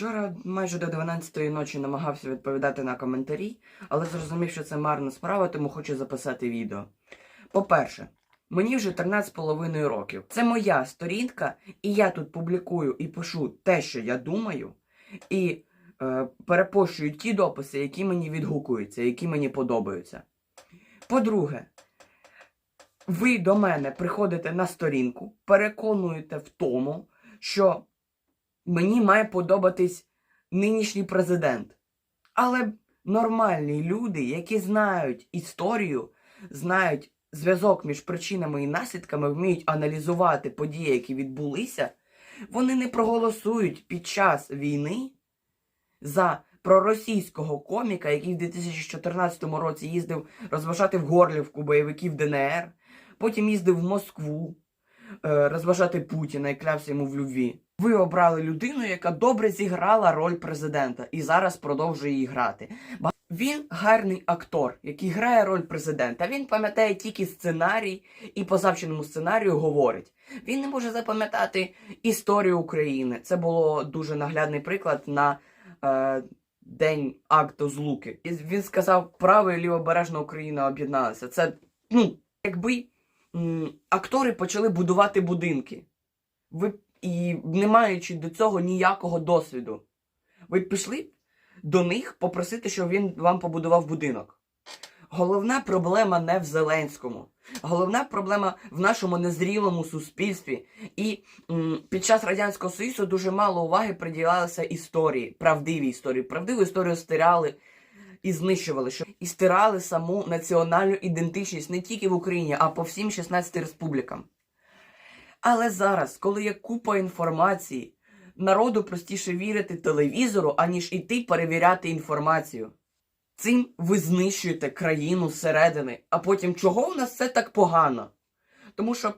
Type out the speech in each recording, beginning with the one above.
Вчора майже до 12-ї ночі намагався відповідати на коментарі, але зрозумів, що це марна справа, тому хочу записати відео. По-перше, мені вже 13,5 років. Це моя сторінка, і я тут публікую і пишу те, що я думаю, і е, перепощую ті дописи, які мені відгукуються, які мені подобаються. По-друге, ви до мене приходите на сторінку, переконуєте в тому, що мені має подобатись нинішній президент. Але нормальні люди, які знають історію, знають зв'язок між причинами і наслідками, вміють аналізувати події, які відбулися, вони не проголосують під час війни за проросійського коміка, який в 2014 році їздив розважати в Горлівку бойовиків ДНР, потім їздив в Москву е, розважати Путіна і клявся йому в любві. Ви обрали людину, яка добре зіграла роль президента і зараз продовжує її грати. Він гарний актор, який грає роль президента. Він пам'ятає тільки сценарій і по завченому сценарію говорить. Він не може запам'ятати історію України. Це було дуже наглядний приклад на е, день акту злуки. І він сказав, право і лівобережна Україна об'єдналися. Це ну, якби м, актори почали будувати будинки. Ви і не маючи до цього ніякого досвіду, ви пішли до них попросити, щоб він вам побудував будинок. Головна проблема не в Зеленському. Головна проблема в нашому незрілому суспільстві. І м, під час Радянського Союзу дуже мало уваги приділялося історії, правдивій історії. Правдиву історію стирали і знищували, що і стирали саму національну ідентичність не тільки в Україні, а по всім 16 республікам. Але зараз, коли є купа інформації, народу простіше вірити телевізору, аніж іти перевіряти інформацію. Цим ви знищуєте країну зсередини, а потім чого у нас все так погано? Тому що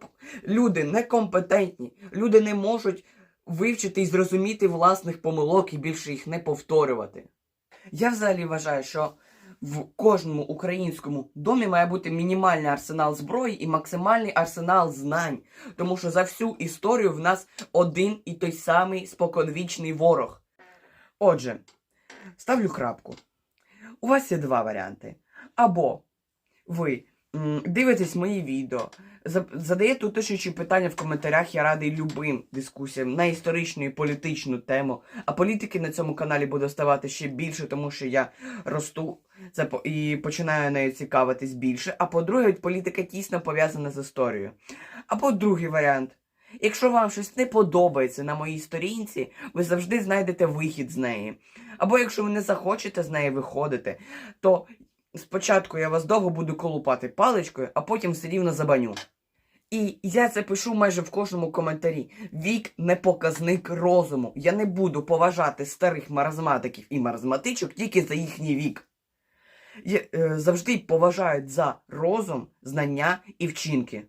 люди некомпетентні, люди не можуть вивчити і зрозуміти власних помилок і більше їх не повторювати. Я взагалі вважаю, що в кожному українському домі має бути мінімальний арсенал зброї і максимальний арсенал знань, тому що за всю історію в нас один і той самий споконвічний ворог. Отже, ставлю крапку. У вас є два варіанти. Або ви дивитесь мої відео, за- задаєте уточнюючі питання в коментарях, я радий любим дискусіям на історичну і політичну тему. А політики на цьому каналі буде ставати ще більше, тому що я росту і починаю нею цікавитись більше. А по-друге, політика тісно пов'язана з історією. Або другий варіант. Якщо вам щось не подобається на моїй сторінці, ви завжди знайдете вихід з неї. Або якщо ви не захочете з неї виходити, то спочатку я вас довго буду колупати паличкою, а потім все рівно забаню. І я це пишу майже в кожному коментарі. Вік не показник розуму. Я не буду поважати старих маразматиків і маразматичок тільки за їхній вік. Е, завжди поважають за розум, знання і вчинки.